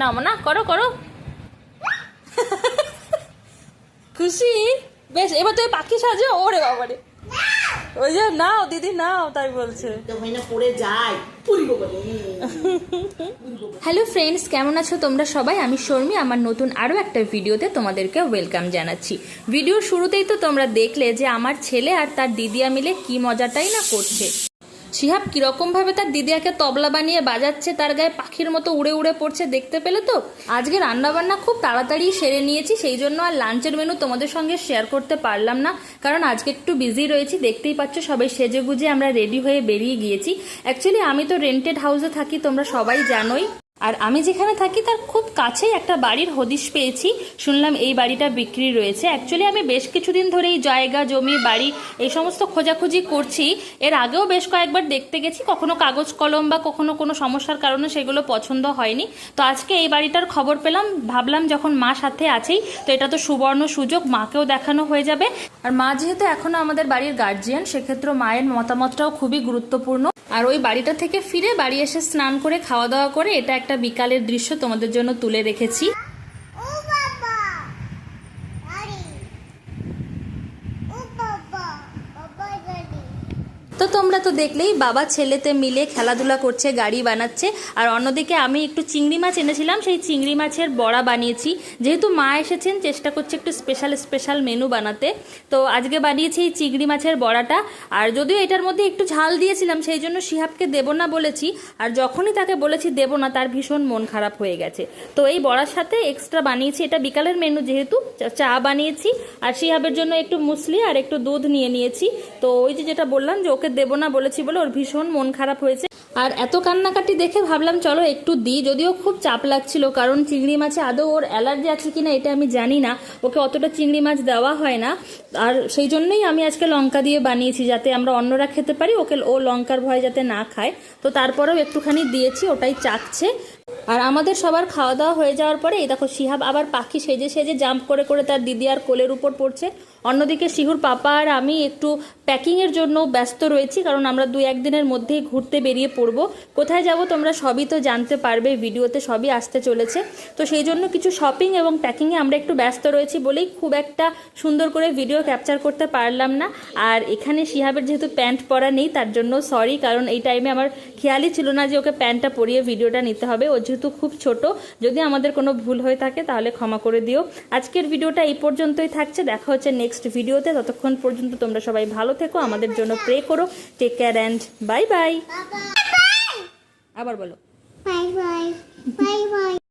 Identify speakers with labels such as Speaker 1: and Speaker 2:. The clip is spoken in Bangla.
Speaker 1: না না করো করো। খুশি? বেশ এবার তুই পাখি সাজে ওরে বাবারে। ওই যে নাও দিদি নাও তাই বলছে।
Speaker 2: তো হয় না পড়ে যায়। পুরি বলে।
Speaker 1: হ্যালো ফ্রেন্ডস কেমন আছো তোমরা সবাই? আমি শর্মি আমার নতুন আরও একটা ভিডিওতে তোমাদেরকে ওয়েলকাম জানাচ্ছি। ভিডিওর শুরুতেই তো তোমরা দেখলে যে আমার ছেলে আর তার দিদিয়া মিলে কি মজাটাই না করছে। শিহাব, কিরকমভাবে তার দিদিয়াকে তবলা বানিয়ে বাজাচ্ছে, তার গায়ে পাখির মতো উড়ে উড়ে পড়ছে দেখতে পেলে তো? আজকে রান্নাবান্না খুব তাড়াতাড়ি সেরে নিয়েছি, সেই জন্য আর লাঞ্চের মেনু তোমাদের সঙ্গে শেয়ার করতে পারলাম না, কারণ আজকে একটু বিজি রয়েছি, দেখতেই পাচ্ছ সবাই সেজে গুজে আমরা রেডি হয়ে বেরিয়ে গিয়েছি। অ্যাকচুয়ালি আমি তো রেন্টেড হাউসে থাকি, তোমরা সবাই জানোই। আর আমি যেখানে থাকি, তার খুব কাছেই একটা বাড়ির হদিশ পেয়েছি। শুনলাম এই বাড়িটা বিক্রি রয়েছে। অ্যাকচুয়ালি আমি বেশ কিছুদিন ধরে এই জায়গা, জমি, বাড়ি এই সমস্ত খোঁজাখুঁজি করছি। এর আগেও বেশ কয়েকবার দেখতে গেছি। কখনো কাগজ কলম বা কখনো কোনো সমস্যার কারণে সেগুলো পছন্দ হয়নি। তো আজকে এই বাড়িটার খবর পেলাম। ভাবলাম যখন মা সাথে আছেই, তো এটা তো সুবর্ণ সুযোগ, মাকেও দেখানো হয়ে যাবে। আর মা যেহেতু এখনও আমাদের বাড়ির গার্জিয়ান সেক্ষেত্রে মায়ের মতামতটাও খুবই গুরুত্বপূর্ণ। আর ওই বাড়িটা থেকে ফিরে বাড়ি এসে স্নান করে, খাওয়া দাওয়া করে, এটা একটা বিকালের দৃশ্য তোমাদের জন্য তুলে রেখেছি
Speaker 3: ও বাবা গাড়ি ও বাবা বাবা গাড়ি
Speaker 1: তো তোমরা তো দেখলেই বাবা ছেলেতে মিলে খেলাধুলা করছে, গাড়ি বানাচ্ছে। আর অন্যদিকে আমি একটু চিংড়ি মাছ এনেছিলাম, সেই চিংড়ি মাছের বড়া বানিয়েছি। যেহেতু মা এসেছেন, চেষ্টা করছে একটু স্পেশাল স্পেশাল মেনু বানাতে। তো আজকে বানিয়েছি এই চিংড়ি মাছের বড়াটা। আর যদিও এটার মধ্যে একটু ঝাল দিয়েছিলাম, সেই জন্য শিহাবকে দেবো না বলেছি। আর যখনই তাকে বলেছি দেবো না, তার ভীষণ মন খারাপ হয়ে গেছে। তো এই বড়ার সাথে এক্সট্রা বানিয়েছি, এটা বিকালের মেনু যেহেতু চা- বানিয়েছি। আর শিহাবের জন্য একটু মুসলি আর একটু দুধ নিয়ে নিয়েছি। তো ওই যে যেটা বললাম যে ওকে দেবো না বলেছি বলে ওর ভীষণ মন খারাপ হয়েছে। আর এত কান্নাকাটি দেখে ভাবলাম, চলো একটু দিই, যদিও খুব চাপ লাগছিল, কারণ চিংড়ি মাছে আদৌ ওর অ্যালার্জি আছে কিনা এটা আমি জানি না। ওকে অতটা চিংড়ি মাছ দেওয়া হয় না। আর সেই জন্যই আমি আজকে লঙ্কা দিয়ে বানিয়েছি, যাতে আমরা অন্যরা খেতে পারি, ওকে ও লঙ্কার ভয় যাতে না খায়। তো তারপরেও একটুখানি দিয়েছি, ওটাই চাকছে। আর আমাদের সবার খাওয়া দাওয়া হয়ে যাওয়ার পরে, এই দেখো শিহাব আবার পাখি সেজে সেজে জাম্প করে করে তার দিদি আর কোলের উপর পড়ছে। অন্যদিকে শিহুর পাপা আর আমি একটু প্যাকিংয়ের জন্য ব্যস্ত রয়েছি, কারণ আমরা দু একদিনের মধ্যেই ঘুরতে বেরিয়ে পড়ব। কোথায় যাব তোমরা সবই তো জানতে পারবে, ভিডিওতে সবই আসতে চলেছে। তো সেই জন্য কিছু শপিং এবং প্যাকিংয়ে আমরা একটু ব্যস্ত রয়েছি বলেই খুব একটা সুন্দর করে ভিডিও ক্যাপচার করতে পারলাম না। আর এখানে শিহাবের যেহেতু প্যান্ট পরা নেই, তার জন্য সরি কারণ এই টাইমে আমার খেয়ালই ছিল না যে ওকে প্যান্টটা পরিয়ে ভিডিওটা নিতে হবে। ও যেহেতু খুব ছোট যদি আমাদের কোনো ভুল হয়ে থাকে তাহলে ক্ষমা করে দিও। আজকের ভিডিওটা এই পর্যন্তই থাকছে। দেখা হচ্ছে নেক্সট ভিডিওতে। ততক্ষণ পর্যন্ত তোমরা সবাই ভালো থেকো আমাদের জন্য প্রে করো। Take care and bye bye আবার বলো।
Speaker 3: Bye bye bye bye